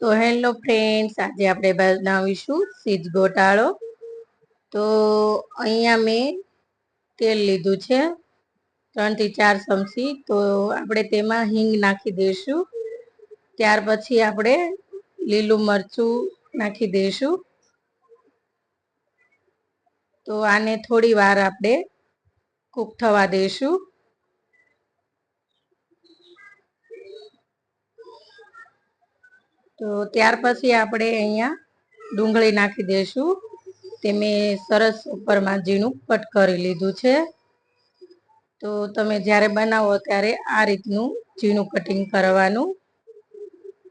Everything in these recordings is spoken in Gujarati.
તો હેલો ફ્રેન્ડ્સ, આજે આપણે બનાવીશું સીજ ગોટાળો. તો અહીંયા મેં તેલ લીધું છે, ત્રણથી ચાર ચમચી. તો આપણે તેમાં હિંગ નાખી દઈશું. ત્યાર પછી આપણે લીલું મરચું નાખી દઈશું. તો આને થોડી વાર આપણે કૂક થવા દઈશું. તો ત્યાર પછી આપણે અહીંયા ડુંગળી નાખી દઈશું. તે મેં સરસ ઉપરમાં ઝીણું કટ કરી લીધું છે. તો તમે જ્યારે બનાવો ત્યારે આ રીતનું ઝીણું કટિંગ કરવાનું.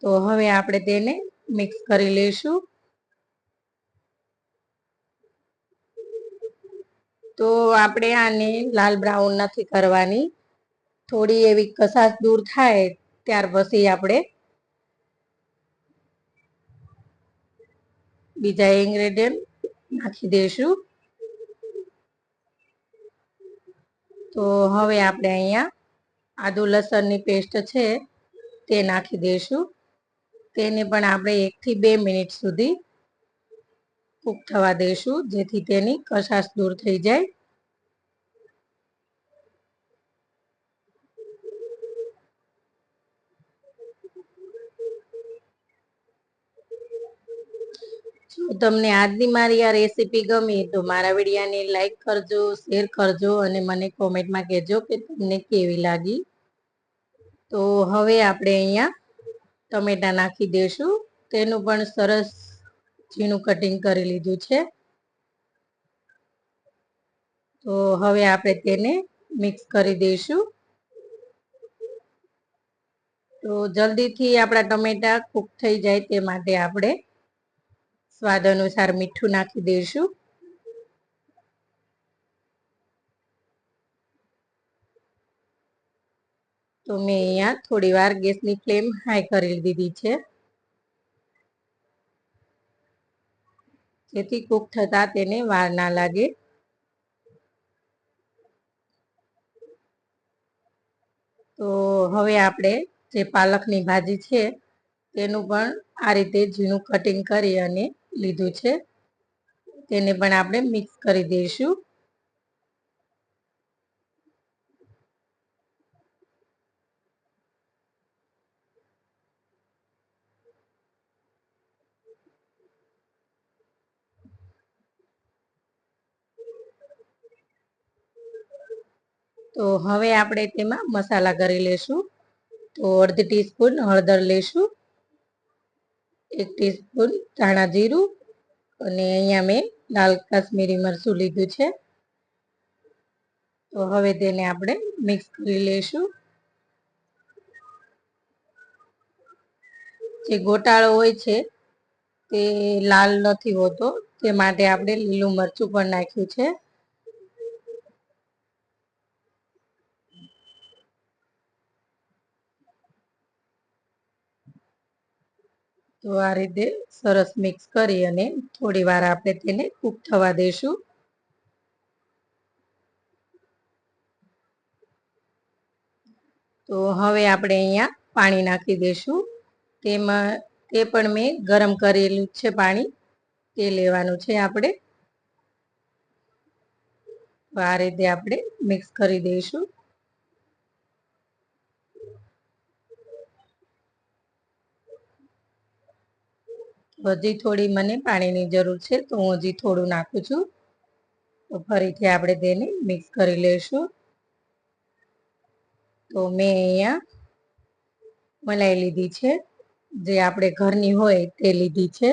તો હવે આપણે તેને મિક્સ કરી લઈશું. તો આપણે આને લાલ બ્રાઉન નથી કરવાની. થોડી એવી કસાશ દૂર થાય ત્યાર પછી આપણે બીજા ઇન્ગ્રેડિયન્ટ નાખી દઈશું તો હવે આપણે અહીંયા આદુ લસણની પેસ્ટ છે, તે નાખી દઈશું. તેને પણ આપણે એકથી બે મિનિટ સુધી કૂક થવા દઈશું, જેથી તેની કશાશ દૂર થઈ જાય જો તમને આજની મારી આ રેસીપી ગમી તો મારા વિડીયાને લાઈક કરજો શેર કરજો અને મને કોમેન્ટમાં કહેજો કે તમને કેવી લાગી. તો હવે આપણે અહીંયા ટમેટા નાખી દઈશું. તેનું પણ સરસ ઝીણું કટિંગ કરી લીધું છે. તો હવે આપણે તેને મિક્સ કરી દઈશું. તો જલ્દીથી આપણા ટમેટા કૂક થઈ જાય તે માટે આપણે સ્વાદ અનુસાર મીઠું નાખી દઈશું. તો મેં અહીંયા થોડી વાર ગેસની ફ્લેમ હાઈ કરી દીધી છે. જેથી કૂક થતા તેને વાર ના લાગે. તો હવે આપણે જે પાલકની ભાજી છે, તેનું પણ આ રીતે ઝીણું કટિંગ કરી અને લીધું છે. તેને પણ આપણે મિક્સ કરી દઈશું. તો હવે આપણે તેમાં મસાલા કરી લેશું. તો અડધી ટીસ્પૂન હળદર લેશું. એક ટીસ્પૂન ધાણા જીરું અને અહીંયા મેં લાલ કાશ્મીરી મરચું લીધું છે. તો હવે તેને આપણે મિક્સ કરી લઈશું. જે ગોટાળો હોય છે તે લાલ નથી હોતો, તે માટે આપણે લીલું મરચું પણ નાખ્યું છે. તો આ રીતે સરસ મિક્સ કરી અને થોડી વાર આપણે તેને કૂક થવા દઈશું તો હવે આપણે અહીંયા પાણી નાખી દઈશું તેમાં તે પણ મેં ગરમ કરેલું છે પાણી. તે લેવાનું છે આપણે. આ રીતે આપણે મિક્સ કરી દઈશું હજી થોડી મને પાણીની જરૂર છે, તો હું હજી થોડું નાખું છું. તો ફરીથી આપણે તેને મિક્સ કરી લઈશું તો મેં અહીંયા મલાઈ લીધી છે. જે આપણે ઘરની હોય તે લીધી છે.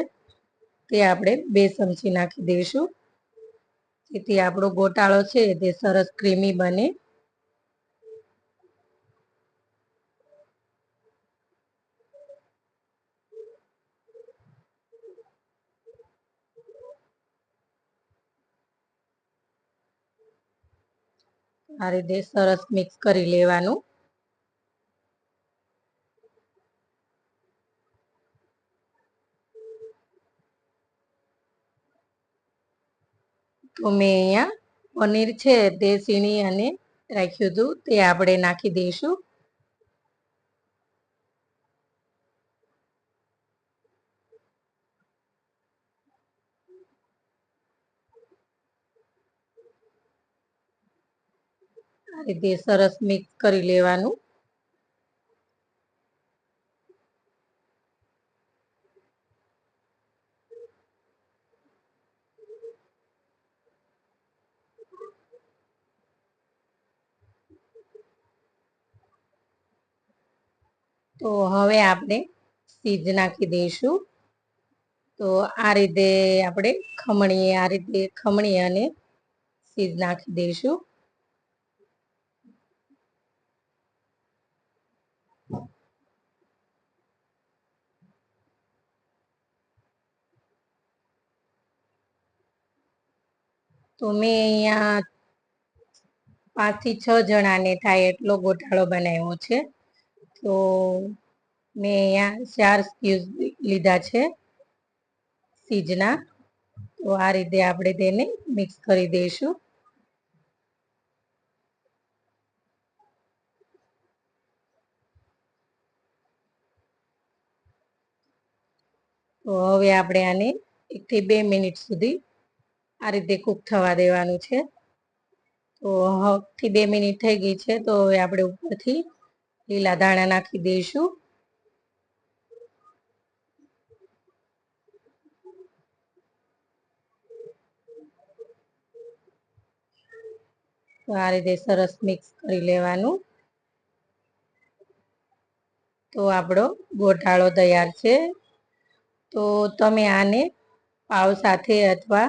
તે આપણે બે ચમચી નાખી દઈશું. જેથી આપણો ગોટાળો છે તે સરસ ક્રીમી બને. આ રીતે સરસ મિક્સ કરી લેવાનું. તો મેં અહીંયા પનીર છે, તે સીણી અને રાખ્યું હતું, તે આપણે નાખી દઈશું. આ રીતે સરસ મિક્સ કરી લેવાનું. તો હવે આપણે સીજ નાખી દઈશું. તો આ રીતે આપણે ખમણીએ, આ રીતે ખમણી અને સીજ નાખી દઈશું. તો મેં અહીંયા પાંચથી છ જણાને થાય એટલો ગોટાળો બનાવ્યો છે. તો મેં અહીંયા ચાર સ્ક્યુઝ લીધા છે સીજના. તો આ રીતે આપણે તેને મિક્સ કરી દઈશું. તો હવે આપણે આને એકથી બે મિનિટ સુધી આ રીતે કૂક થવા દેવાનું છે. તો થી બે મિનિટ થઈ ગઈ છે, તો હવે આપણે ઉપરથી લીલા દાણા નાખી દઈશું. તો આ રીતે સરસ મિક્સ કરી લેવાનું. તો આપણો ગોટાળો તૈયાર છે. તો તમે આને પાવ સાથે અથવા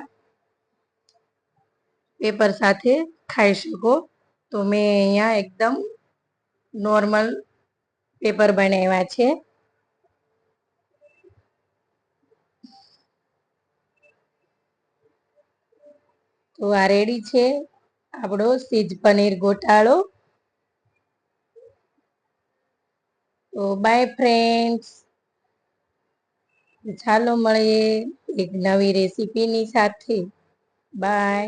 પેપર સાથે ખાઈ શકો. તો મેં અહીંયા એકદમ નોર્મલ પેપર બનાવ્યા છે. તો આ રેડી છે આપણો સીજ પનીર ગોટાળો. તો બાય ફ્રેન્ડ્સ. ચાલો મળીએ એક નવી રેસીપીની સાથે. બાય.